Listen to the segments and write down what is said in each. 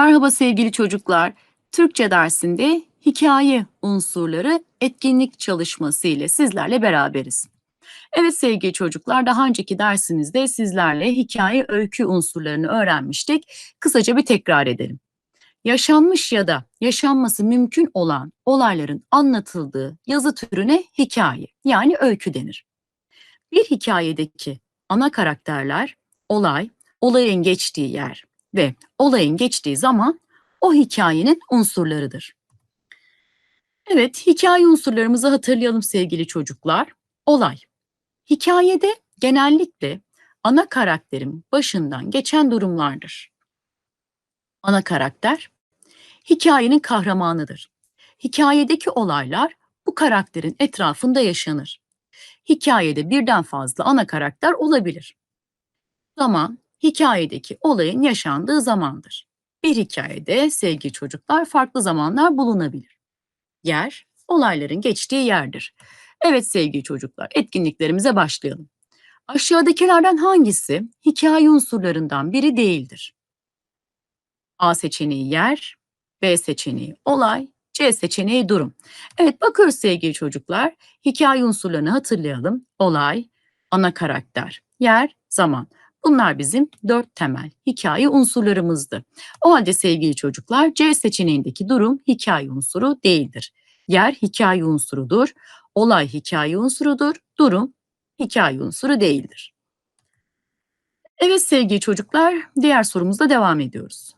Merhaba sevgili çocuklar. Türkçe dersinde hikaye unsurları etkinlik çalışması ile sizlerle beraberiz. Evet sevgili çocuklar, daha önceki dersimizde sizlerle hikaye öykü unsurlarını öğrenmiştik. Kısaca bir tekrar edelim. Yaşanmış ya da yaşanması mümkün olan olayların anlatıldığı yazı türüne hikaye yani öykü denir. Bir hikayedeki ana karakterler, olay, olayın geçtiği yer ve olayın geçtiği zaman o hikayenin unsurlarıdır. Evet, hikaye unsurlarımızı hatırlayalım sevgili çocuklar. Olay. Hikayede genellikle ana karakterin başından geçen durumlardır. Ana karakter hikayenin kahramanıdır. Hikayedeki olaylar bu karakterin etrafında yaşanır. Hikayede birden fazla ana karakter olabilir. Zaman hikayedeki olayın yaşandığı zamandır. Bir hikayede sevgili çocuklar farklı zamanlar bulunabilir. Yer, olayların geçtiği yerdir. Evet sevgili çocuklar, etkinliklerimize başlayalım. Aşağıdakilerden hangisi hikaye unsurlarından biri değildir? A seçeneği yer, B seçeneği olay, C seçeneği durum. Evet bakıyoruz sevgili çocuklar. Hikaye unsurlarını hatırlayalım. Olay, ana karakter, yer, zaman. Bunlar bizim dört temel hikaye unsurlarımızdı. O halde sevgili çocuklar C seçeneğindeki durum hikaye unsuru değildir. Yer hikaye unsurudur, olay hikaye unsurudur, durum hikaye unsuru değildir. Evet sevgili çocuklar, diğer sorumuzla devam ediyoruz.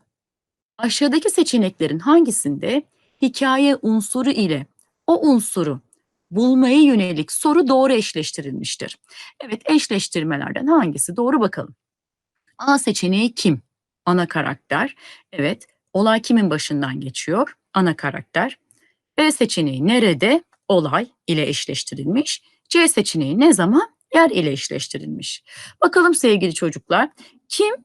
Aşağıdaki seçeneklerin hangisinde hikaye unsuru ile o unsuru bulmaya yönelik soru doğru eşleştirilmiştir? Evet, eşleştirmelerden hangisi doğru bakalım. A seçeneği kim? Ana karakter. Evet, olay kimin başından geçiyor? Ana karakter. B seçeneği nerede? Olay ile eşleştirilmiş. C seçeneği ne zaman? Yer ile eşleştirilmiş. Bakalım sevgili çocuklar, kim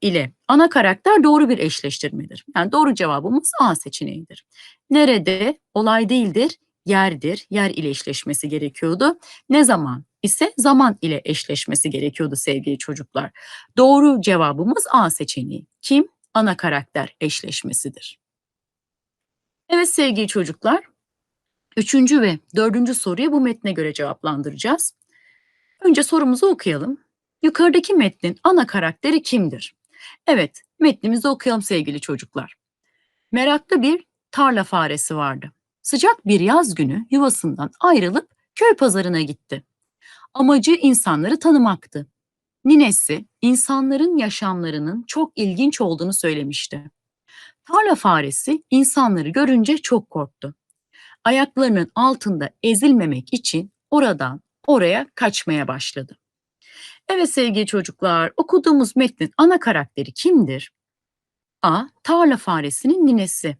ile ana karakter doğru bir eşleştirmedir. Yani doğru cevabımız A seçeneğidir. Nerede? Olay değildir, yerdir. Yer ile eşleşmesi gerekiyordu. Ne zaman? ise zaman ile eşleşmesi gerekiyordu sevgili çocuklar. Doğru cevabımız A seçeneği. Kim? Ana karakter eşleşmesidir. Evet sevgili çocuklar, üçüncü ve dördüncü soruyu bu metne göre cevaplandıracağız. Önce sorumuzu okuyalım. Yukarıdaki metnin ana karakteri kimdir? Evet, metnimizi okuyalım sevgili çocuklar. Meraklı bir tarla faresi vardı. Sıcak bir yaz günü yuvasından ayrılıp köy pazarına gitti. Amacı insanları tanımaktı. Ninesi insanların yaşamlarının çok ilginç olduğunu söylemişti. Tarla faresi insanları görünce çok korktu. Ayaklarının altında ezilmemek için oradan oraya kaçmaya başladı. Evet sevgili çocuklar, okuduğumuz metnin ana karakteri kimdir? A. Tarla faresinin ninesi.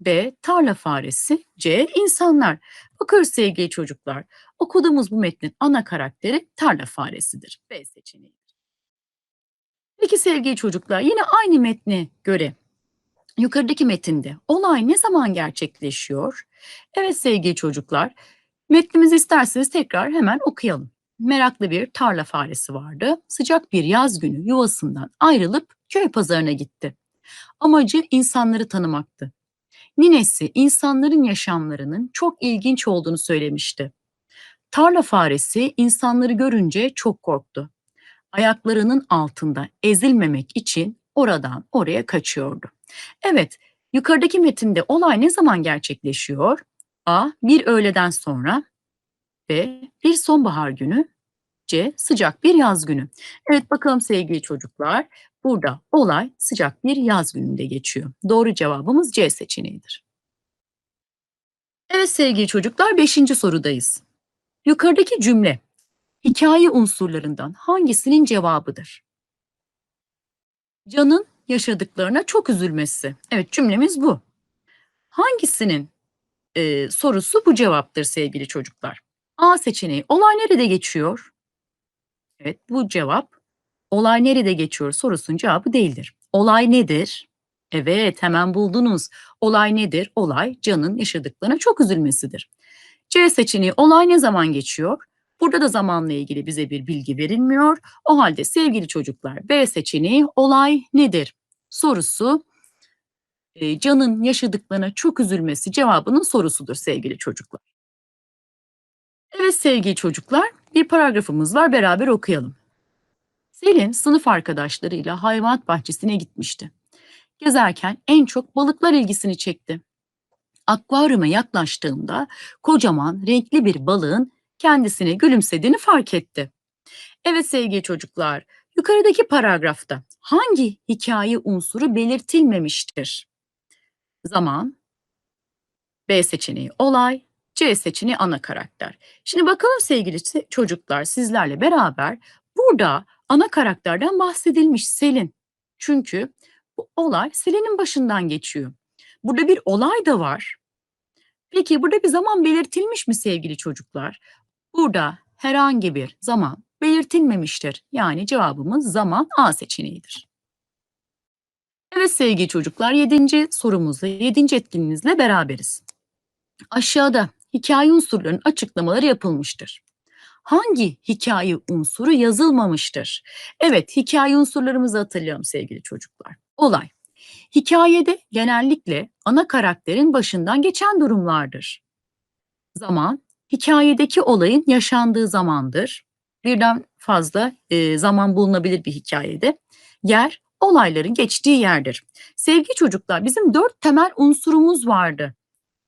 B. Tarla faresi. C. insanlar. Bakıyoruz sevgili çocuklar. Okuduğumuz bu metnin ana karakteri tarla faresidir. B seçeneğidir. Peki sevgili çocuklar yine aynı metne göre yukarıdaki metinde olay ne zaman gerçekleşiyor? Evet sevgili çocuklar metnimizi isterseniz tekrar hemen okuyalım. Meraklı bir tarla faresi vardı. Sıcak bir yaz günü yuvasından ayrılıp köy pazarına gitti. Amacı insanları tanımaktı. Ninesi insanların yaşamlarının çok ilginç olduğunu söylemişti. Tarla faresi insanları görünce çok korktu. Ayaklarının altında ezilmemek için oradan oraya kaçıyordu. Evet, yukarıdaki metinde olay ne zaman gerçekleşiyor? A. Bir öğleden sonra. B. Bir sonbahar günü. C. Sıcak bir yaz günü. Evet bakalım sevgili çocuklar. Burada olay sıcak bir yaz gününde geçiyor. Doğru cevabımız C seçeneğidir. Evet sevgili çocuklar beşinci sorudayız. Yukarıdaki cümle hikaye unsurlarından hangisinin cevabıdır? Can'ın yaşadıklarına çok üzülmesi. Evet cümlemiz bu. Hangisinin e, sorusu bu cevaptır sevgili çocuklar? A seçeneği olay nerede geçiyor? Evet bu cevap olay nerede geçiyor sorusunun cevabı değildir. Olay nedir? Evet hemen buldunuz. Olay nedir? Olay Can'ın yaşadıklarına çok üzülmesidir. C seçeneği olay ne zaman geçiyor? Burada da zamanla ilgili bize bir bilgi verilmiyor. O halde sevgili çocuklar B seçeneği olay nedir? Sorusu eee, Can'ın yaşadıklarına çok üzülmesi cevabının sorusudur sevgili çocuklar. Evet sevgili çocuklar, bir paragrafımız var beraber okuyalım. Selin sınıf arkadaşlarıyla hayvanat bahçesine gitmişti. Gezerken en çok balıklar ilgisini çekti. Akvaryuma yaklaştığımda kocaman renkli bir balığın kendisine gülümsediğini fark etti. Evet sevgili çocuklar, yukarıdaki paragrafta hangi hikaye unsuru belirtilmemiştir? Zaman, B seçeneği olay, C seçeneği ana karakter. Şimdi bakalım sevgili se- çocuklar sizlerle beraber burada ana karakterden bahsedilmiş Selin. Çünkü bu olay Selin'in başından geçiyor. Burada bir olay da var. Peki burada bir zaman belirtilmiş mi sevgili çocuklar? Burada herhangi bir zaman belirtilmemiştir. Yani cevabımız zaman A seçeneğidir. Evet sevgili çocuklar, yedinci sorumuzla, yedinci etkinliğimizle beraberiz. Aşağıda hikaye unsurlarının açıklamaları yapılmıştır. Hangi hikaye unsuru yazılmamıştır? Evet, hikaye unsurlarımızı hatırlayalım sevgili çocuklar. Olay. Hikayede genellikle ana karakterin başından geçen durumlardır. Zaman, hikayedeki olayın yaşandığı zamandır. Birden fazla e, zaman bulunabilir bir hikayede. Yer, olayların geçtiği yerdir. Sevgili çocuklar, bizim dört temel unsurumuz vardı.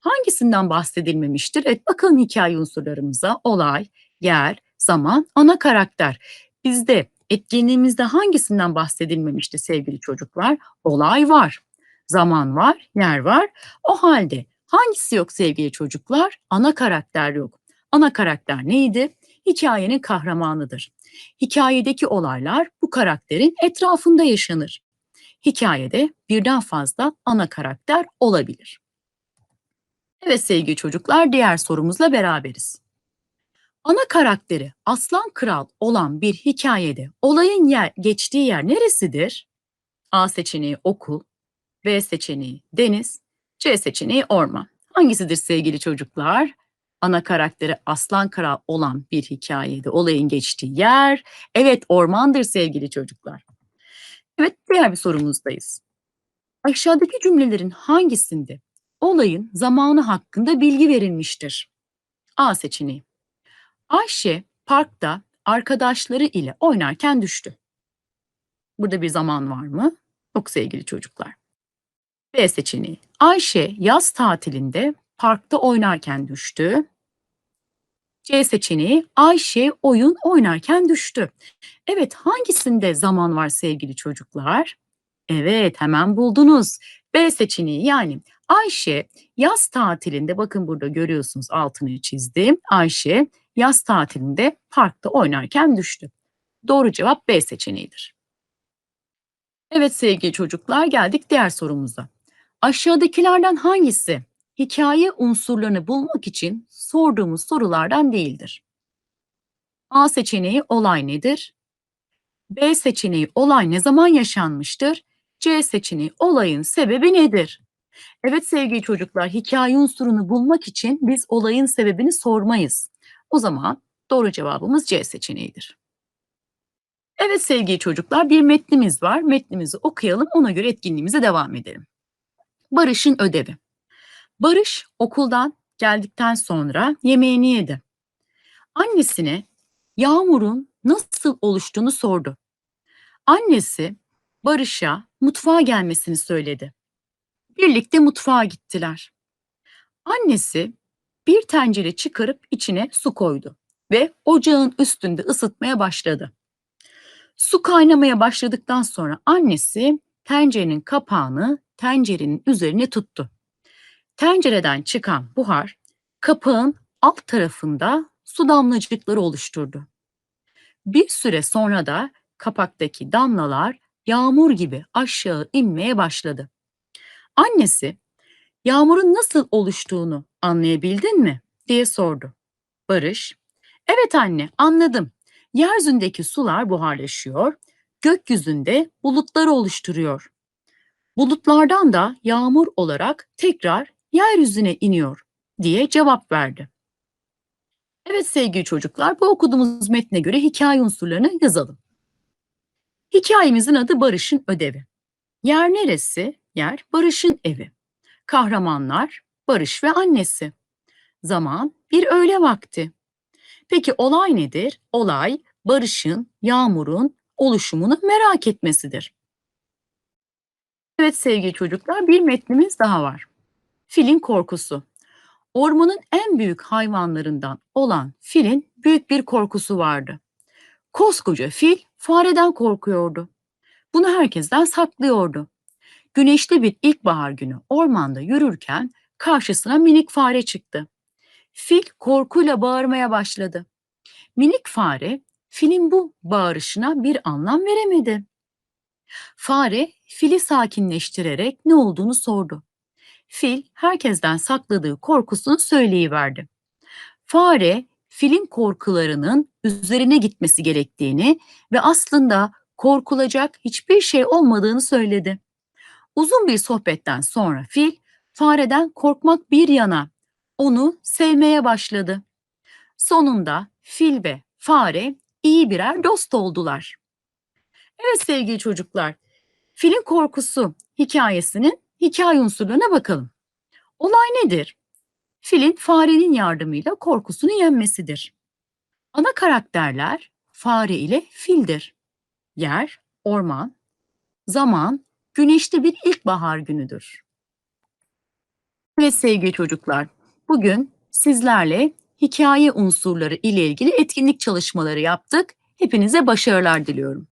Hangisinden bahsedilmemiştir? Evet bakalım hikaye unsurlarımıza. Olay, yer, zaman, ana karakter. Bizde etkinliğimizde hangisinden bahsedilmemişti sevgili çocuklar? Olay var, zaman var, yer var. O halde hangisi yok sevgili çocuklar? Ana karakter yok. Ana karakter neydi? Hikayenin kahramanıdır. Hikayedeki olaylar bu karakterin etrafında yaşanır. Hikayede birden fazla ana karakter olabilir. Evet sevgili çocuklar diğer sorumuzla beraberiz. Ana karakteri Aslan Kral olan bir hikayede olayın yer, geçtiği yer neresidir? A seçeneği okul, B seçeneği deniz, C seçeneği orman. Hangisidir sevgili çocuklar? Ana karakteri Aslan Kral olan bir hikayede olayın geçtiği yer, evet ormandır sevgili çocuklar. Evet diğer bir sorumuzdayız. Aşağıdaki cümlelerin hangisinde olayın zamanı hakkında bilgi verilmiştir? A seçeneği. Ayşe parkta arkadaşları ile oynarken düştü. Burada bir zaman var mı? Yok sevgili çocuklar. B seçeneği. Ayşe yaz tatilinde parkta oynarken düştü. C seçeneği Ayşe oyun oynarken düştü. Evet hangisinde zaman var sevgili çocuklar? Evet hemen buldunuz. B seçeneği yani Ayşe yaz tatilinde bakın burada görüyorsunuz altını çizdim. Ayşe yaz tatilinde parkta oynarken düştü. Doğru cevap B seçeneğidir. Evet sevgili çocuklar geldik diğer sorumuza. Aşağıdakilerden hangisi hikaye unsurlarını bulmak için sorduğumuz sorulardan değildir? A seçeneği olay nedir? B seçeneği olay ne zaman yaşanmıştır? C seçeneği olayın sebebi nedir? Evet sevgili çocuklar, hikaye unsurunu bulmak için biz olayın sebebini sormayız. O zaman doğru cevabımız C seçeneğidir. Evet sevgili çocuklar, bir metnimiz var. Metnimizi okuyalım, ona göre etkinliğimize devam edelim. Barış'ın ödevi. Barış okuldan geldikten sonra yemeğini yedi. Annesine yağmurun nasıl oluştuğunu sordu. Annesi Barış'a mutfağa gelmesini söyledi. Birlikte mutfağa gittiler. Annesi bir tencere çıkarıp içine su koydu ve ocağın üstünde ısıtmaya başladı. Su kaynamaya başladıktan sonra annesi tencerenin kapağını tencerenin üzerine tuttu. Tencereden çıkan buhar kapağın alt tarafında su damlacıkları oluşturdu. Bir süre sonra da kapaktaki damlalar yağmur gibi aşağı inmeye başladı. Annesi, yağmurun nasıl oluştuğunu anlayabildin mi? diye sordu. Barış, evet anne anladım. Yeryüzündeki sular buharlaşıyor, gökyüzünde bulutları oluşturuyor. Bulutlardan da yağmur olarak tekrar yeryüzüne iniyor diye cevap verdi. Evet sevgili çocuklar, bu okuduğumuz metne göre hikaye unsurlarını yazalım. Hikayemizin adı Barış'ın ödevi. Yer neresi? Yer Barış'ın evi. Kahramanlar Barış ve annesi. Zaman bir öğle vakti. Peki olay nedir? Olay Barış'ın, Yağmur'un oluşumunu merak etmesidir. Evet sevgili çocuklar bir metnimiz daha var. Filin korkusu. Ormanın en büyük hayvanlarından olan filin büyük bir korkusu vardı. Koskoca fil fareden korkuyordu. Bunu herkesten saklıyordu. Güneşli bir ilkbahar günü ormanda yürürken karşısına minik fare çıktı. Fil korkuyla bağırmaya başladı. Minik fare filin bu bağırışına bir anlam veremedi. Fare fili sakinleştirerek ne olduğunu sordu. Fil herkesten sakladığı korkusunu söyleyiverdi. Fare filin korkularının üzerine gitmesi gerektiğini ve aslında korkulacak hiçbir şey olmadığını söyledi. Uzun bir sohbetten sonra fil fareden korkmak bir yana onu sevmeye başladı. Sonunda fil ve fare iyi birer dost oldular. Evet sevgili çocuklar, filin korkusu hikayesinin hikaye unsurlarına bakalım. Olay nedir? Filin farenin yardımıyla korkusunu yenmesidir. Ana karakterler fare ile fildir. Yer, orman, zaman, güneşli bir ilkbahar günüdür. Evet sevgili çocuklar, bugün sizlerle hikaye unsurları ile ilgili etkinlik çalışmaları yaptık. Hepinize başarılar diliyorum.